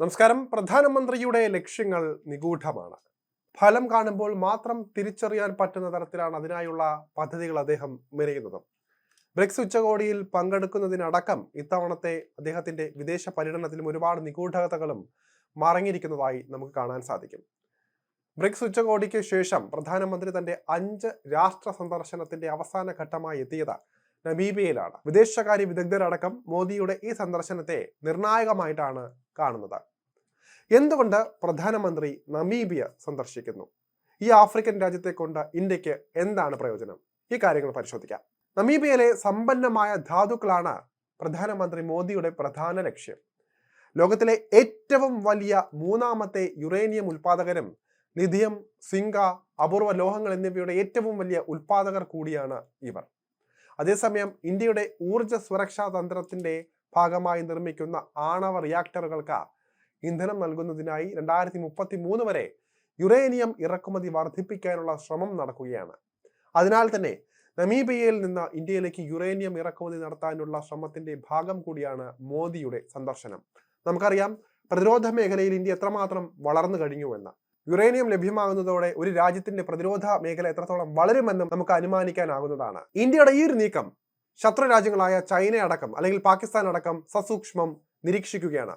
നമസ്കാരം. പ്രധാനമന്ത്രിയുടെ ലക്ഷ്യങ്ങൾ നിഗൂഢമാണ്. ഫലം കാണുമ്പോൾ മാത്രം തിരിച്ചറിയാൻ പറ്റുന്ന തരത്തിലാണ് അതിനായുള്ള പദ്ധതികൾ അദ്ദേഹം മെനയുന്നത്. ബ്രിക്സ് ഉച്ചകോടിയിൽ പങ്കെടുക്കുന്നതിനടക്കം ഇത്തവണത്തെ അദ്ദേഹത്തിന്റെ വിദേശ പര്യടനത്തിലും ഒരുപാട് നിഗൂഢതകളും മറങ്ങിയിരിക്കുന്നതായി നമുക്ക് കാണാൻ സാധിക്കും. ബ്രിക്സ് ഉച്ചകോടിക്ക് ശേഷം പ്രധാനമന്ത്രി തന്റെ അഞ്ച് രാഷ്ട്ര സന്ദർശനത്തിന്റെ അവസാന ഘട്ടമായി എത്തിയത് നമീബിയയിലാണ്. വിദേശകാര്യ വിദഗ്ധരടക്കം മോദിയുടെ ഈ സന്ദർശനത്തെ നിർണായകമായിട്ടാണ് കാണുന്നത്. എന്തുകൊണ്ട് പ്രധാനമന്ത്രി നമീബിയ സന്ദർശിക്കുന്നു? ഈ ആഫ്രിക്കൻ രാജ്യത്തെ കൊണ്ട് ഇന്ത്യയ്ക്ക് എന്താണ് പ്രയോജനം? ഈ കാര്യങ്ങൾ പരിശോധിക്കാം. നമീബിയയിലെ സമ്പന്നമായ ധാതുക്കളാണ് പ്രധാനമന്ത്രി മോദിയുടെ പ്രധാന ലക്ഷ്യം. ലോകത്തിലെ ഏറ്റവും വലിയ മൂന്നാമത്തെ യുറേനിയം ഉൽപാദകരും ലിഥിയം സിങ്ക അപൂർവ ലോഹങ്ങൾ എന്നിവയുടെ ഏറ്റവും വലിയ ഉൽപാദകർ കൂടിയാണ് ഇവർ. അതേസമയം ഇന്ത്യയുടെ ഊർജ സുരക്ഷാ തന്ത്രത്തിന്റെ ഭാഗമായി നിർമ്മിക്കുന്ന ആണവ റിയാക്ടറുകൾക്ക് ഇന്ധനം നൽകുന്നതിനായി രണ്ടായിരത്തി മുപ്പത്തി മൂന്ന് വരെ യുറേനിയം ഇറക്കുമതി വർദ്ധിപ്പിക്കാനുള്ള ശ്രമം നടക്കുകയാണ്. അതിനാൽ തന്നെ നമീബിയയിൽ നിന്ന് ഇന്ത്യയിലേക്ക് യുറേനിയം ഇറക്കുമതി നടത്താനുള്ള ശ്രമത്തിന്റെ ഭാഗം കൂടിയാണ് മോദിയുടെ സന്ദർശനം. നമുക്കറിയാം പ്രതിരോധ മേഖലയിൽ ഇന്ത്യ എത്രമാത്രം വളർന്നു കഴിഞ്ഞുവെന്ന്. യുറേനിയം ലഭ്യമാകുന്നതോടെ ഒരു രാജ്യത്തിന്റെ പ്രതിരോധ മേഖല എത്രത്തോളം വളരുമെന്നും നമുക്ക് അനുമാനിക്കാനാകുന്നതാണ്. ഇന്ത്യയുടെ ഈ ഒരു നീക്കം ശത്രു രാജ്യങ്ങളായ ചൈന അടക്കം അല്ലെങ്കിൽ പാകിസ്ഥാൻ അടക്കം സസൂക്ഷ്മം നിരീക്ഷിക്കുകയാണ്.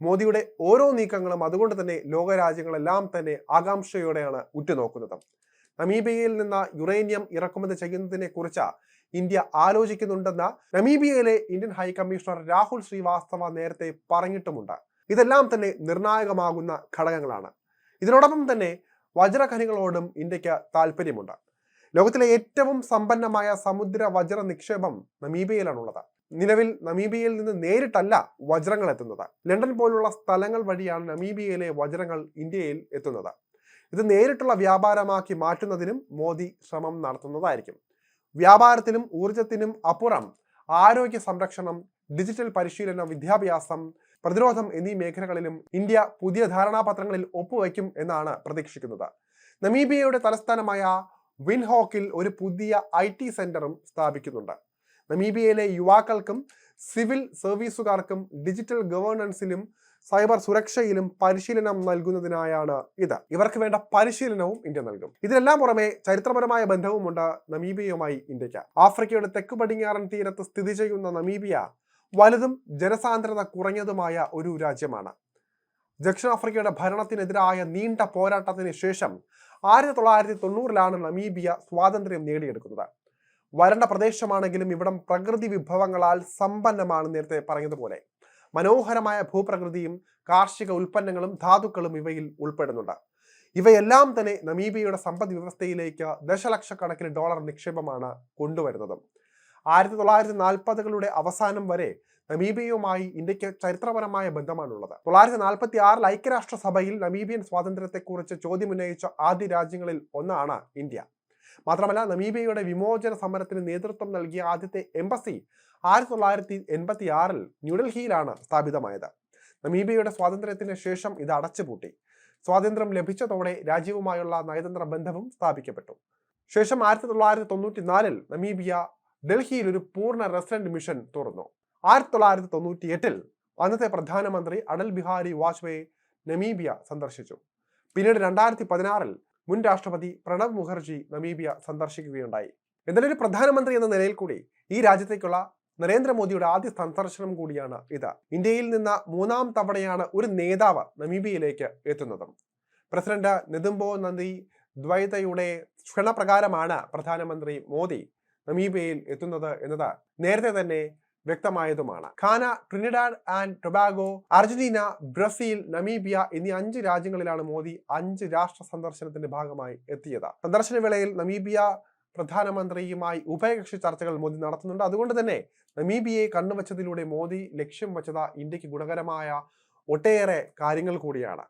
മോദിയുടെ ഓരോ നീക്കങ്ങളും അതുകൊണ്ട് തന്നെ ലോകരാജ്യങ്ങളെല്ലാം തന്നെ ആകാംക്ഷയോടെയാണ് ഉറ്റുനോക്കുന്നത്. നമീബിയയിൽ നിന്ന് യുറേനിയം ഇറക്കുമതി ചെയ്യുന്നതിനെ കുറിച്ച് ഇന്ത്യ ആലോചിക്കുന്നുണ്ടെന്ന് നമീബിയയിലെ Indian high commissioner Rahul Srivastava നേരത്തെ പറഞ്ഞിട്ടുമുണ്ട്. ഇതെല്ലാം തന്നെ നിർണായകമാകുന്ന ഘടകങ്ങളാണ്. ഇതിനോടൊപ്പം തന്നെ വജ്രഖനികളോടും ഇന്ത്യയ്ക്ക് താല്പര്യമുണ്ട്. ലോകത്തിലെ ഏറ്റവും സമ്പന്നമായ സമുദ്ര വജ്ര നിക്ഷേപം നമീബിയയിലാണുള്ളത്. നിലവിൽ നമീബിയയിൽ നിന്ന് നേരിട്ടല്ല വജ്രങ്ങൾ എത്തുന്നത്. ലണ്ടൻ പോലുള്ള സ്ഥലങ്ങൾ വഴിയാണ് നമീബിയയിലെ വജ്രങ്ങൾ ഇന്ത്യയിൽ എത്തുന്നത്. ഇത് നേരിട്ടുള്ള വ്യാപാരമാക്കി മാറ്റുന്നതിനും മോദി ശ്രമം നടത്തുന്നതായിരിക്കും. വ്യാപാരത്തിനും ഊർജത്തിനും അപ്പുറം ആരോഗ്യ സംരക്ഷണം ഡിജിറ്റൽ പരിശീലനം വിദ്യാഭ്യാസം പ്രതിരോധം എന്നീ മേഖലകളിലും ഇന്ത്യ പുതിയ ധാരണാപത്രങ്ങളിൽ ഒപ്പുവയ്ക്കും എന്നാണ് പ്രതീക്ഷിക്കുന്നത്. നമീബിയയുടെ തലസ്ഥാനമായ വിൻഹോക്കിൽ ഒരു പുതിയ ഐ ടി സെന്ററും സ്ഥാപിക്കുന്നുണ്ട്. നമീബിയയിലെ യുവാക്കൾക്കും സിവിൽ സർവീസുകാർക്കും ഡിജിറ്റൽ ഗവേണൻസിലും സൈബർ സുരക്ഷയിലും പരിശീലനം നൽകുന്നതിനായാണ് ഇത്. ഇവർക്ക് വേണ്ട പരിശീലനവും ഇന്ത്യ നൽകും. ഇതിനെല്ലാം പുറമെ ചരിത്രപരമായ ബന്ധവുമുണ്ട് നമീബിയയുമായി ഇന്ത്യയ്ക്ക് ആഫ്രിക്കയുടെ തെക്ക് പടിഞ്ഞാറൻ തീരത്ത് സ്ഥിതി ചെയ്യുന്ന നമീബിയ വലുതും ജനസാന്ദ്രത കുറഞ്ഞതുമായ ഒരു രാജ്യമാണ്. ദക്ഷിണാഫ്രിക്കയുടെ ഭരണത്തിനെതിരായ നീണ്ട പോരാട്ടത്തിന് ശേഷം ആയിരത്തി തൊള്ളായിരത്തി തൊണ്ണൂറിലാണ് നമീബിയ സ്വാതന്ത്ര്യം നേടിയെടുക്കുന്നത്. വരണ്ട പ്രദേശമാണെങ്കിലും ഇവിടം പ്രകൃതി വിഭവങ്ങളാൽ സമ്പന്നമാണ് നേരത്തെ പറഞ്ഞതുപോലെ. മനോഹരമായ ഭൂപ്രകൃതിയും കാർഷിക ഉൽപ്പന്നങ്ങളും ധാതുക്കളും ഇവയിൽ ഉൾപ്പെടുന്നുണ്ട്. ഇവയെല്ലാം തന്നെ നമീബിയയുടെ സമ്പദ് വ്യവസ്ഥയിലേക്ക് ദശലക്ഷക്കണക്കിന് ഡോളർ നിക്ഷേപമാണ് കൊണ്ടുവരുന്നത്. ആയിരത്തി തൊള്ളായിരത്തി നാൽപ്പതുകളുടെ അവസാനം വരെ നമീബിയയുമായി ഇന്ത്യയ്ക്ക് ചരിത്രപരമായ ബന്ധമാണുള്ളത്. തൊള്ളായിരത്തി നാൽപ്പത്തി ആറിൽ ഐക്യരാഷ്ട്രസഭയിൽ നമീബിയൻ സ്വാതന്ത്ര്യത്തെക്കുറിച്ച് ചോദ്യമുന്നയിച്ച ആദ്യ രാജ്യങ്ങളിൽ ഒന്നാണ് ഇന്ത്യ. മാത്രമല്ല നമീബിയയുടെ വിമോചന സമരത്തിന് നേതൃത്വം നൽകിയ ആദ്യത്തെ എംബസി ആയിരത്തി തൊള്ളായിരത്തി എൺപത്തി ആറിൽ ന്യൂഡൽഹിയിലാണ് സ്ഥാപിതമായത്. നമീബിയയുടെ സ്വാതന്ത്ര്യത്തിന് ശേഷം ഇത് അടച്ചുപൂട്ടി. സ്വാതന്ത്ര്യം ലഭിച്ചതോടെ രാജ്യവുമായുള്ള നയതന്ത്ര ബന്ധവും സ്ഥാപിക്കപ്പെട്ടു. ശേഷം ആയിരത്തി തൊള്ളായിരത്തി തൊണ്ണൂറ്റി നാലിൽ നമീബിയ ഡൽഹിയിൽ ഒരു പൂർണ റെസിഡന്റ് മിഷൻ തുറന്നു. ആയിരത്തി തൊള്ളായിരത്തി തൊണ്ണൂറ്റി എട്ടിൽ അന്നത്തെ പ്രധാനമന്ത്രി അടൽ ബിഹാരി വാജ്പേയി നമീബിയ സന്ദർശിച്ചു. പിന്നീട് രണ്ടായിരത്തി പതിനാറിൽ മുൻ രാഷ്ട്രപതി പ്രണബ് മുഖർജി നമീബിയ സന്ദർശിക്കുകയുണ്ടായി. എന്നാലും ഒരു പ്രധാനമന്ത്രി എന്ന നിലയിൽ കൂടി ഈ രാജ്യത്തേക്കുള്ള നരേന്ദ്രമോദിയുടെ ആദ്യ സന്ദർശനം കൂടിയാണ് ഇത്. ഇന്ത്യയിൽ നിന്ന് മൂന്നാം തവണയാണ് ഒരു നേതാവ് നമീബിയയിലേക്ക് എത്തുന്നത്. പ്രസിഡന്റ് നെതുംബോ നന്ദി ദ്വൈതയുടെ ക്ഷണപ്രകാരമാണ് പ്രധാനമന്ത്രി മോദി നമീബിയയിൽ എത്തുന്നത് എന്നത് നേരത്തെ തന്നെ വ്യക്തമായതുമാണ്. Ghana Trinidad and Tobago Argentina Brazil Namibia എന്നീ അഞ്ച് രാജ്യങ്ങളിലാണ് മോദി അഞ്ച് രാഷ്ട്ര സന്ദർശനത്തിന്റെ ഭാഗമായി എത്തിയത്. സന്ദർശന വേളയിൽ നമീബിയ പ്രധാനമന്ത്രിയുമായി ഉഭയകക്ഷി ചർച്ചകൾ മോദി നടത്തുന്നുണ്ട്. അതുകൊണ്ട് തന്നെ നമീബിയയെ കണ്ണുവച്ചതിലൂടെ മോദി ലക്ഷ്യം വച്ചത് ഇന്ത്യയ്ക്ക് ഗുണകരമായ ഒട്ടേറെ കാര്യങ്ങൾ കൂടിയാണ്.